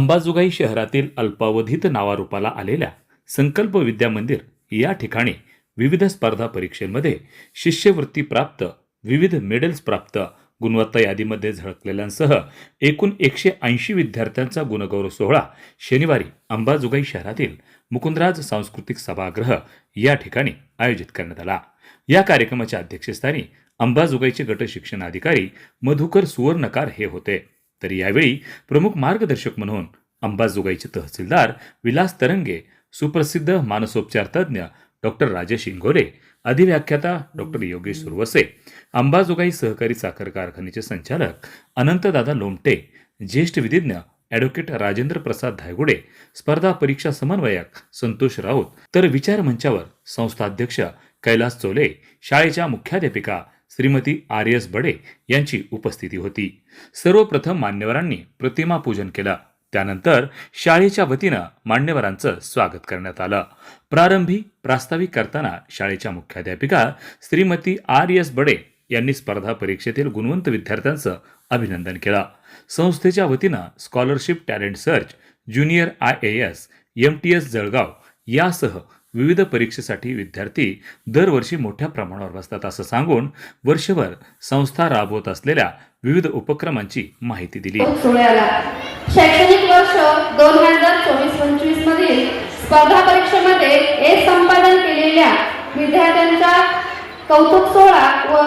अंबाजोगाई शहरातील अल्पावधीत नावारूपाला आलेल्या संकल्प विद्या मंदिर या ठिकाणी विविध स्पर्धा परीक्षेमध्ये शिष्यवृत्ती प्राप्त विविध मेडल्स प्राप्त गुणवत्ता यादीमध्ये झळकलेल्यांसह एकूण एकशे ऐंशी विद्यार्थ्यांचा गुणगौरव सोहळा शनिवारी अंबाजोगाई शहरातील मुकुंदराज सांस्कृतिक सभागृह या ठिकाणी आयोजित करण्यात आला. या कार्यक्रमाच्या अध्यक्षस्थानी अंबाजोगाईचे गट शिक्षण अधिकारी मधुकर सुवर्णकार हे होते. तर यावेळी प्रमुख मार्गदर्शक म्हणून अंबाजोगाईचे तहसीलदार विलास तरंगे सुप्रसिद्ध मानसोपचार तज्ज्ञ डॉक्टर राजेश इंगोरे अधिव्याख्याता डॉक्टर योगेश सुरवसे अंबाजोगाई सहकारी साखर कारखान्याचे संचालक अनंतदादा लोमटे ज्येष्ठ विधिज्ञ ॲडव्होकेट राजेंद्र प्रसाद धायगुडे स्पर्धा परीक्षा समन्वयक संतोष राऊत तर विचार मंचावर संस्थाध्यक्ष कैलास चोले शाळेच्या मुख्याध्यापिका श्रीमती आर एस बडे यांची उपस्थिती होती. सर्वप्रथम मान्यवरांनी प्रतिमा पूजन केलं. त्यानंतर शाळेच्या वतीनं मान्यवरांचं स्वागत करण्यात आलं. प्रारंभी प्रास्ताविक करताना शाळेच्या मुख्याध्यापिका श्रीमती आर एस बडे यांनी स्पर्धा परीक्षेतील गुणवंत विद्यार्थ्यांचं अभिनंदन केलं. संस्थेच्या वतीनं scholarship talent search junior I A S M T S Jalgaon यासह विविध परीक्षेसाठी विद्यार्थी दरवर्षी मोठ्या प्रमाणावर बसतात असं सांगून वर्षभर संस्था राबवत असलेल्या विविध उपक्रमांची माहिती दिली. शैक्षणिक वर्ष दोन हजार चोवीस पंचवीस मधील स्पर्धा परीक्षेमध्ये संपादन केलेल्या विद्यार्थ्यांचा कौतुक सोहळा व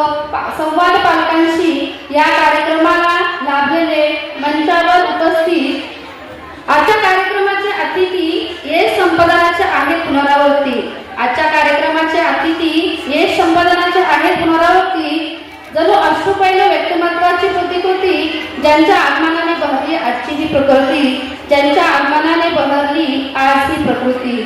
ज्यांच्या आगमनाने बहरली आजची ही प्रकृती ज्यांच्या आगमनाने बहरली आज ही प्रकृती.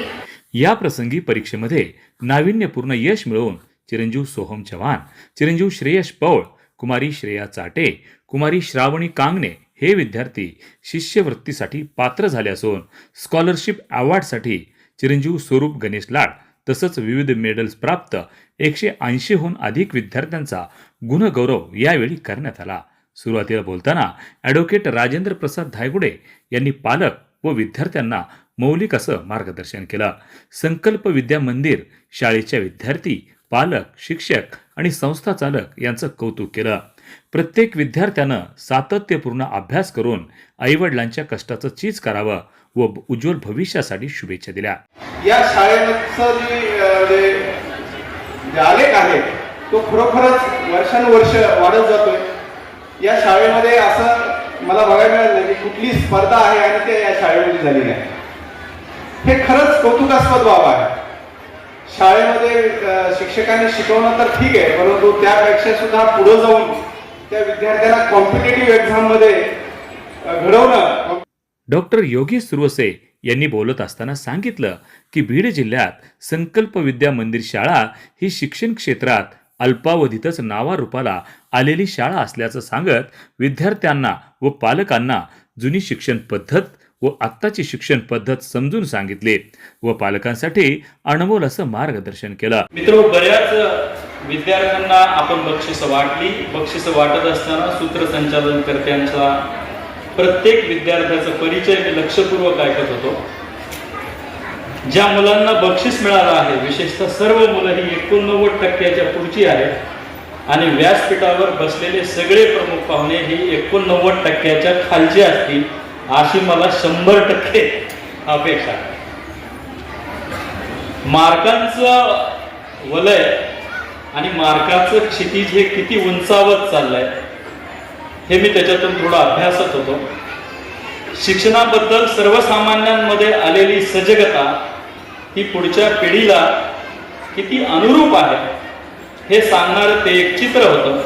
या प्रसंगी परीक्षेमध्ये नाविन्यपूर्ण यश मिळवून चिरंजीव सोहम चव्हाण चिरंजीव श्रेयश पौळ कुमारी श्रेया चाटे कुमारी श्रावणी कांगणे हे विद्यार्थी शिष्यवृत्तीसाठी पात्र झाले असून स्कॉलरशिप अवॉर्डसाठी चिरंजीव स्वरूप गणेश लाड तसंच विविध मेडल्स प्राप्त एकशे ऐंशीहून अधिक विद्यार्थ्यांचा गुणगौरव यावेळी करण्यात आला. सुरुवातीला बोलताना ॲडव्होकेट राजेंद्र प्रसाद धायगुडे यांनी पालक व विद्यार्थ्यांना मौलिक असं मार्गदर्शन केलं. संकल्प विद्या मंदिर शाळेच्या विद्यार्थी पालक शिक्षक आणि संस्था चालक यांचं कौतुक केलं. प्रत्येक विद्यार्थ्यानं सातत्यपूर्ण अभ्यास करून आईवडिलांच्या कष्टाचं चीज करावं व उज्ज्वल भविष्यासाठी शुभेच्छा दिल्या. या शाळेचं जे आलेख आहे तो खरोखरच वर्षानुवर्ष वाढत जातोय. या शाळेमध्ये असं मला बघायला मिळालं की कुठली स्पर्धा आहे आणि ते या शाळेमध्ये झालेली आहे हे खरंच कौतुकास्पद बाब आहे. शाळेमध्ये शिक्षकांनी शिकवणं तर ठीक आहे परंतु त्यापेक्षा सुद्धा पुढे जाऊन त्या विद्यार्थ्याला कॉम्पिटेटिव्ह एक्झाममध्ये घडवणं डॉक्टर योगी सुरवसे यांनी बोलत असताना सांगितलं की बीड जिल्ह्यात संकल्प विद्या मंदिर शाळा ही शिक्षण क्षेत्रात अल्पावधीतच नावारूपाला आलेली शाळा असल्याचं सांगत विद्यार्थ्यांना व पालकांना जुनी शिक्षण पद्धत व आत्ताची शिक्षण पद्धत समजून सांगितले व पालकांसाठी अनमोल असं मार्गदर्शन केलं. मित्र बऱ्याच विद्यार्थ्यांना आपण बक्षिस वाटली. बक्षिस वाटत असताना सूत्रसंचालनकर्त्यांचा प्रत्येक विद्यार्थ्याचा परिचय लक्षपूर्वक ऐकत होतो. ज्या मुलांना बक्षीस मिळालं आहे विशेषतः सर्व मुलं ही एकोणनव्वद टक्क्याच्या पुढची आहेत. आणि व्यासपीठावर बसलेले सगळे प्रमुख पाहुणे ही एकोणनव्वद टक्क्याच्या खालचे असतील अशी मला शंभर टक्के अपेक्षा आहे. मार्कांचं वलय आणि मार्काचं क्षितिज हे किती उंचावत चाललंय हे मी त्याच्यातून थोडा अभ्यासत होतो. शिक्षणाबद्दल सर्वसामान्यांमध्ये आलेली सजगता ही पुढच्या पिढीला किती अनुरूप आहे हे सांगणारं ते एक चित्र होतं.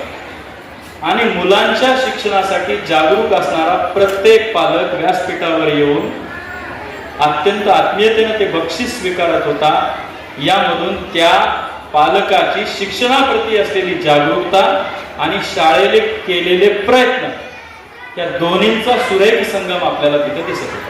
आणि मुलांच्या शिक्षणासाठी जागरूक असणारा प्रत्येक पालक व्यासपीठावर येऊन अत्यंत आत्मीयतेने ते बक्षीस स्वीकारत होता. यामधून त्या पालकाची शिक्षणाप्रती असलेली जागरूकता आणि शाळेने केलेले प्रयत्न या दोन्हींचा सुरेख संगम आपल्याला तिथे दिसत होता.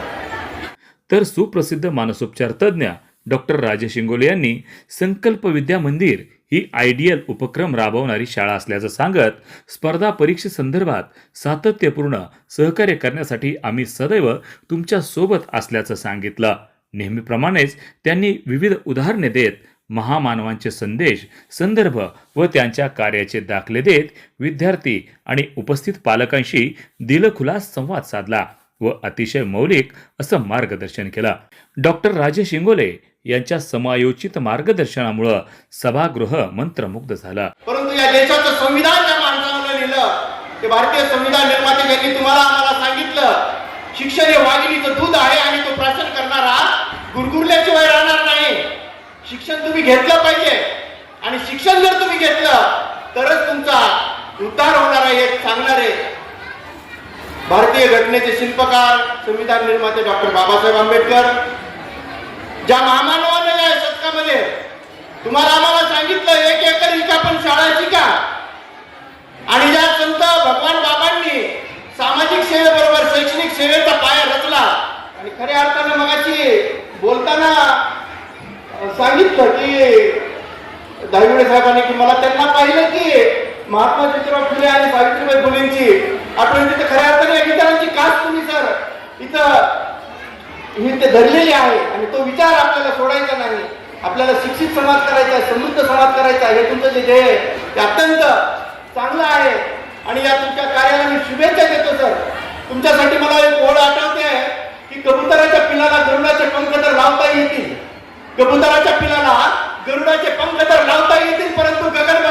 तर सुप्रसिद्ध मानसोपचार तज्ज्ञ डॉक्टर राजेश इंगोले यांनी संकल्प विद्या मंदिर ही आयडियल उपक्रम राबवणारी शाळा असल्याचं सांगत स्पर्धा परीक्षेसंदर्भात सातत्यपूर्ण सहकार्य करण्यासाठी आम्ही सदैव तुमच्यासोबत असल्याचं सांगितलं. नेहमीप्रमाणेच त्यांनी विविध उदाहरणे देत महामानवांचे संदेश संदर्भ व त्यांच्या कार्याचे दाखले देत विद्यार्थी आणि उपस्थित पालकांशी दिलखुलास संवाद साधला व अतिशय मौलिक असं मार्गदर्शन केलं. डॉक्टर राजेश इंगोले यांच्या समायोचित मार्गदर्शनामुळं सभागृह मंत्रमुग्ध झालं. परंतु या देशाचं संविधान ज्या माणसानं लिहिलं ते भारतीय संविधान निर्माते ज्यांनी तुम्हाला आम्हाला सांगितलं शिक्षण हे वाघिणीचं दूध आहे आणि तो प्राशन करणारा गुरगुरल्याशिवाय राहणार नाही. शिक्षण तुम्ही घेतलं पाहिजे आणि शिक्षण जर तुम्ही घेतलं तरच तुमचा उद्धार होणार आहे हे सांगणारे भारतीय घटनेचे शिल्पकार संविधान निर्माते डॉक्टर बाबासाहेब आंबेडकर ज्या महामानवानं या शतकामध्ये तुम्हाला आम्हाला सांगितलं एक एकर इका पण शाळा शिका. आणि ज्या संत भगवान बाबांनी सामाजिक सेवेबरोबर शैक्षणिक सेवेचा पाया रचला आणि खऱ्या अर्थानं मगाशी बोलताना सांगितलं की दहावीडे साहेबांनी की मला त्यांना पाहिलं की महात्मा ज्योतिराव फुले आणि सावित्रीबाई फुलेंची आठवण तिथं खऱ्या अर्थाने या गीतांची कास तुम्ही सर. इथं ही ते धरलेली आहे आणि तो विचार आपल्याला सोडायचा नाही. आपल्याला शिक्षित समाज करायचा आहे समृद्ध समाज करायचा आहे हे तुमचं जे ध्येय आहे ते अत्यंत चांगलं आहे. आणि या तुमच्या कार्याला मी शुभेच्छा देतो सर. तुमच्यासाठी मला एक ओळ आठवते की कबुतराच्या पिलाला गरुडाचे पंख तर लावता येतील. कबुतराच्या पिलाला गरुडाचे पंख तर लावता येतील परंतु गगन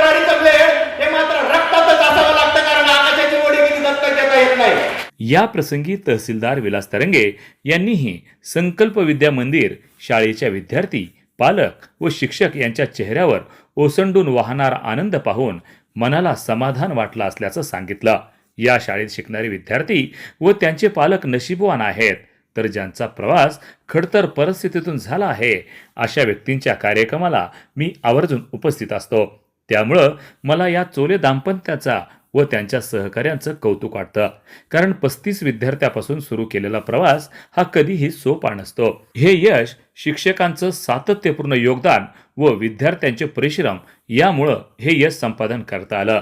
या प्रसंगी तहसीलदार विलास तरंगे यांनीही संकल्प विद्या मंदिर शाळेच्या विद्यार्थी पालक व शिक्षक यांच्या चेहऱ्यावर ओसंडून वाहणारा आनंद पाहून मनाला समाधान वाटलं असल्याचं सांगितलं. या शाळेत शिकणारे विद्यार्थी व त्यांचे पालक नशीबवान आहेत. तर ज्यांचा प्रवास खडतर परिस्थितीतून झाला आहे अशा व्यक्तींच्या कार्यक्रमाला मी आवर्जून उपस्थित असतो. त्यामुळं मला या चोले दाम्पत्याचा व त्यांच्या सहकाऱ्यांचं कौतुक वाटतं. कारण पस्तीस विद्यार्थ्यापासून सुरू केलेला प्रवास हा कधीही सोपा नसतो. हे यश शिक्षकांचं सातत्यपूर्ण योगदान व विद्यार्थ्यांचे परिश्रम यामुळं हे यश संपादन करता आलं.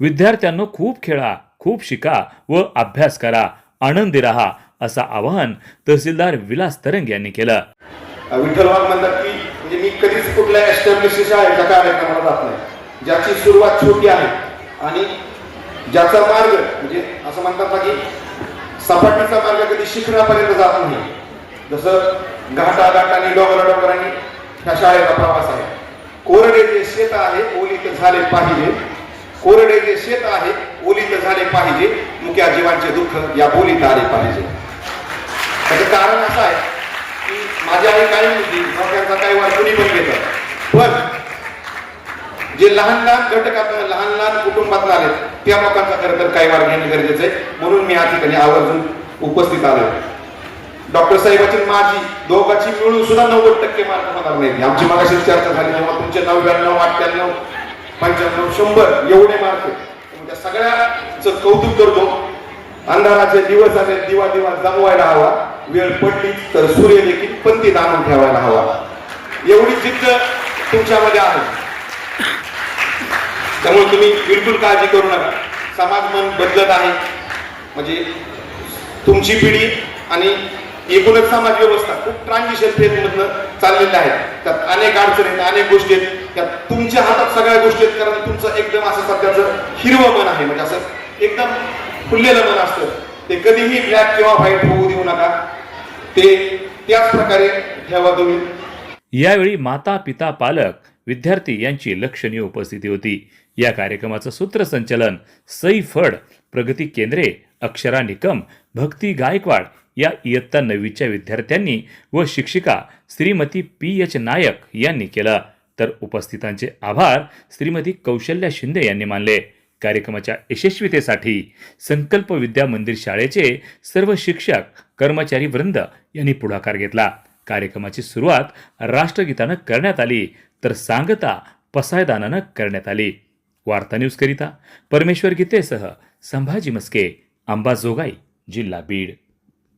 विद्यार्थ्यांनो खूप खेळा खूप शिका व अभ्यास करा आनंदी राहा असं आवाहन तहसीलदार विलास तरंग यांनी केलं. विठ्ठल म्हणतात की म्हणजे मी कधीच कुठल्या एस्टॅब्लिश शाळेच्या कार्यक्रमाला जात नाही. ज्याची सुरुवात छोटी आहे आणि ज्याचा मार्ग म्हणजे असं म्हणतात ना की सपाटीचा मार्ग कधी शिखरापर्यंत जात नाही. जसं घाटा घाटाने डोंगरा डोंगरांनी ह्या शाळेचा प्रवास आहे. कोरडे जे शेत आहे ओलीत झाले पाहिजे. कोरडे जे शेत आहे ओलीत झाले पाहिजे. मुख्या जीवांचे दुःख या बोलीत आले पाहिजे. त्याचं कारण असं आहे की माझी आई काही मग त्यांचा काही वार कुणी पण घेतं. पण जे लहान लहान घटकात लहान लहान कुटुंबात आले त्या लोकांचा खरं तर काही वार घेणे गरजेचं आहे. म्हणून मी या ठिकाणी आवर्जून उपस्थित आलो डॉक्टर साहेबाची माझी दोघांची मिळून सुद्धा नव्वद टक्के मार्क होणार नाही आमची मागाशी चर्चा झाली जेव्हा तुमचे नव्याण्णव अठ्ठ्याण्णव पंच्याण्णव शंभर एवढे मार्क त्या सगळ्याचं कौतुक करतो. अंधाराचे दिवस आले दिवा दिवा जमवायला हवा. वेळ पडली तर सूर्य देखील ती दानून ठेवायला हवा. एवढी जिद्द तुमच्यामध्ये आहे. त्यामुळे तुम्ही बिलकुल काळजी करू नका. समाज मन बदलत आहे. म्हणजे तुमची पिढी आणि एकूणच समाज व्यवस्था खूप ट्रान्झिशन फेजमधनं चाललेलं आहे. त्यात अनेक अडचणी आहेत अनेक गोष्टी आहेत. त्यात तुमच्या हातात सगळ्या गोष्टी आहेत कारण तुमचं एकदम असं सध्याचं हिरवं मन आहे. म्हणजे असं एकदम फुललेलं मन असतं. ते कधीही ब्लॅक किंवा व्हाईट होऊ देऊ नका. ते त्याच प्रकारे ठेवा तुम्ही. यावेळी माता पिता पालक विद्यार्थी यांची लक्षणीय उपस्थिती होती. या कार्यक्रमाचं सूत्रसंचलन सई फड प्रगती केंद्रे अक्षरा निकम भक्ती गायकवाड या इयत्ता नववीच्या विद्यार्थ्यांनी व शिक्षिका श्रीमती पी एच नायक यांनी केलं. तर उपस्थितांचे आभार श्रीमती कौशल्या शिंदे यांनी मानले. कार्यक्रमाच्या यशस्वीतेसाठी संकल्प विद्या मंदिर शाळेचे सर्व शिक्षक कर्मचारी वृंद यांनी पुढाकार घेतला. कार्यक्रमाची सुरुवात राष्ट्रगीतानं करण्यात आली तर सांगता पसायदानानं करण्यात आली. वार्ता न्यूजकरिता परमेश्वर गीतेसह संभाजी मस्के अंबाजोगाई जिल्हा बीड